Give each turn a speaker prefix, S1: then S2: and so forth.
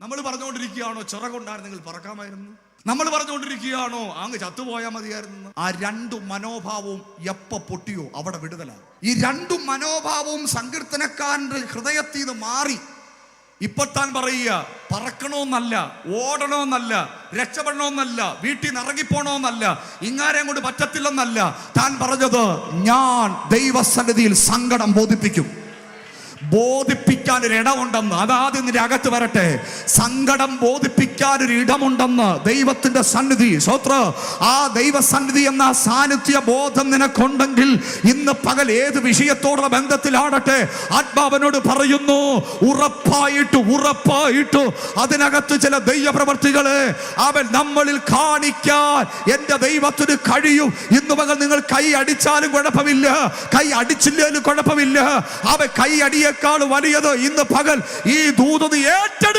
S1: നമ്മൾ പറഞ്ഞുകൊണ്ടിരിക്കുകയാണോ ചിറകൊണ്ടായിരുന്നെങ്കിൽ പറക്കാമായിരുന്നു? നമ്മൾ പറഞ്ഞുകൊണ്ടിരിക്കുകയാണോ അങ്ങ് ചത്തുപോയാൽ മതിയായിരുന്നു? ആ രണ്ടു മനോഭാവവും എപ്പ പൊട്ടിയോ അവിടെ വിടുതലാണ്. ഈ രണ്ടു മനോഭാവവും സങ്കീർത്തനക്കാരന്റെ ഹൃദയത്തിൽ നിന്ന് മാറി. ഇപ്പൊ താൻ പറയുക പറക്കണമെന്നല്ല ഓടണമെന്നല്ല രക്ഷപ്പെടണമെന്നല്ല വീട്ടിൽ നിന്ന് ഇറങ്ങിപ്പോണമെന്നല്ല ഇങ്ങാരെ കൊണ്ട് പറ്റത്തില്ലെന്നല്ല. താൻ പറഞ്ഞത് ഞാൻ ദൈവസന്നിധിയിൽ സങ്കടം ബോധിപ്പിക്കും. ബോധിപ്പിക്കാൻ ഒരു ഇടമുണ്ടെന്ന്. അതാദ്യം നിന്റെ അകത്ത് വരട്ടെ. സങ്കടം ബോധിപ്പിക്കാൻ ഒരു ഇടമുണ്ടെന്ന് ദൈവത്തിന്റെ സന്നിധി. സ്വത്ര ആ ദൈവസന്നിധി എന്ന സാന്നിധ്യ ബോധം നിനക്കുണ്ടെങ്കിൽ ഇന്ന് പകൽ ഏത് വിഷയത്തോടുള്ള ബന്ധത്തിലാടട്ടെ? ആത്മാവനോട് പറയുന്നു ഉറപ്പായിട്ട് ഉറപ്പായിട്ട് അതിനകത്ത് ചില ദൈവപ്രവർത്തികളെ അവൻ നമ്മളിൽ കാണിക്കാൻ എന്റെ ദൈവത്തിന് കഴിയും. ഇന്ന് പകൽ നിങ്ങൾ കൈ അടിച്ചാലും കുഴപ്പമില്ല. കൈ അടിച്ചില്ലേലും കുഴപ്പമില്ല. അവൻ കൈ അടിയേക്കാൾ വലിയത് ഇന്ന് പകൽ ഈ ദൂതത് ഏറ്റെടുക്കുക